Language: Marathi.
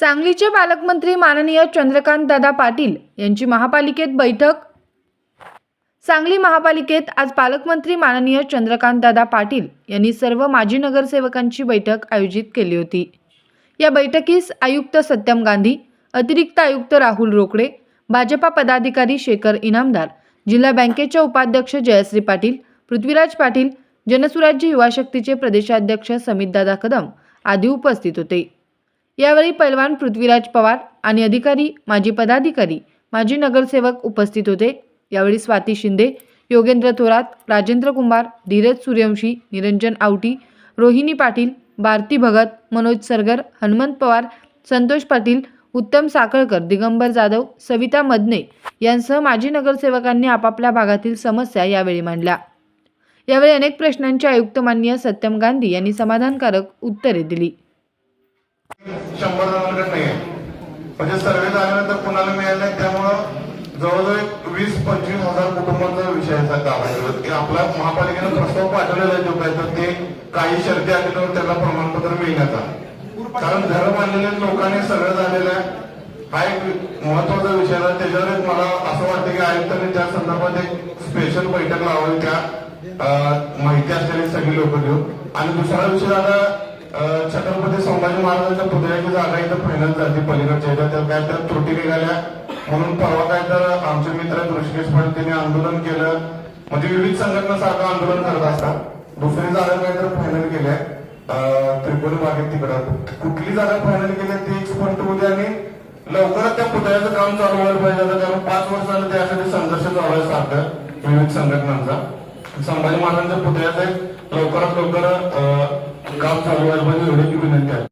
सांगलीचे पालकमंत्री माननीय चंद्रकांत दादा पाटील यांची महापालिकेत बैठक. सांगली महापालिकेत आज पालकमंत्री माननीय चंद्रकांत दादा पाटील यांनी सर्व माजी नगरसेवकांची बैठक आयोजित केली होती. या बैठकीस आयुक्त सत्यम गांधी अतिरिक्त आयुक्त राहुल रोकडे भाजपा पदाधिकारी शेखर इनामदार जिल्हा बँकेच्या उपाध्यक्ष जयश्री पाटील पृथ्वीराज पाटील जनसुराज्य युवा शक्तीचे प्रदेशाध्यक्ष समितदादा कदम आदी उपस्थित होते. यावेळी पैलवान पृथ्वीराज पवार आणि अधिकारी माजी पदाधिकारी माजी नगरसेवक उपस्थित होते. यावेळी स्वाती शिंदे योगेंद्र थोरात राजेंद्र कुंभार धीरज सूर्यवंशी निरंजन आवटी रोहिणी पाटील भारती भगत मनोज सरगर हनुमंत पवार संतोष पाटील उत्तम साखळकर दिगंबर जाधव सविता मदने यांसह माजी नगरसेवकांनी आपापल्या भागातील समस्या यावेळी मांडल्या. यावेळी अनेक प्रश्नांची आयुक्त माननीय सत्यम गांधी यांनी समाधानकारक उत्तरे दिली. शंभर जणांकडे नाही आहे. म्हणजे सर्वे झाल्यानंतर कुणाला मिळालं नाही त्यामुळं जवळजवळ एक वीस पंचवीस हजार कुटुंबांचा विषय आहे की आपला महापालिकेनं प्रस्ताव पाठवलेला आहे जो काय तर ते काही शर्ती आल्यावर त्याला प्रमाणपत्र मिळण्याचा. कारण घर बांधलेल्या लोकांनी सगळं झालेलं आहे. हा एक महत्त्वाचा विषय आहे. त्याच्यावर एक मला असं वाटतं की आयुक्तांनी त्या संदर्भात एक स्पेशल बैठक लावावी त्या माहिती असलेली सगळी लोक घेऊन. आणि दुसरा विषय आता छत्रपती संभाजी महाराजांच्या पुतळ्याची जागा इथं फायनल झाली पलीकडच्या इथं. तर काय तर त्रुटी निघाल्या. म्हणून परवा काय तर आमचे मित्र ऋषिकेश पाटील त्यांनी आंदोलन केलं. म्हणजे विविध संघटना सारखं आंदोलन करत असतात. दुसरी जागा काय तर फायनल केल्या. त्रिपुरी बागेत तिकडं. कुठली जागा फायनल केली ती स्पष्ट होते आणि लवकरच त्या पुतळ्याचं काम चालू व्हायला पाहिजे. होतं कारण पाच वर्ष झालं त्यासाठी संघर्ष चालू आहे सारखं विविध संघटनांचा. संभाजी महाराजांच्या पुतळ्याचं लवकरात लवकर अं, काम चालू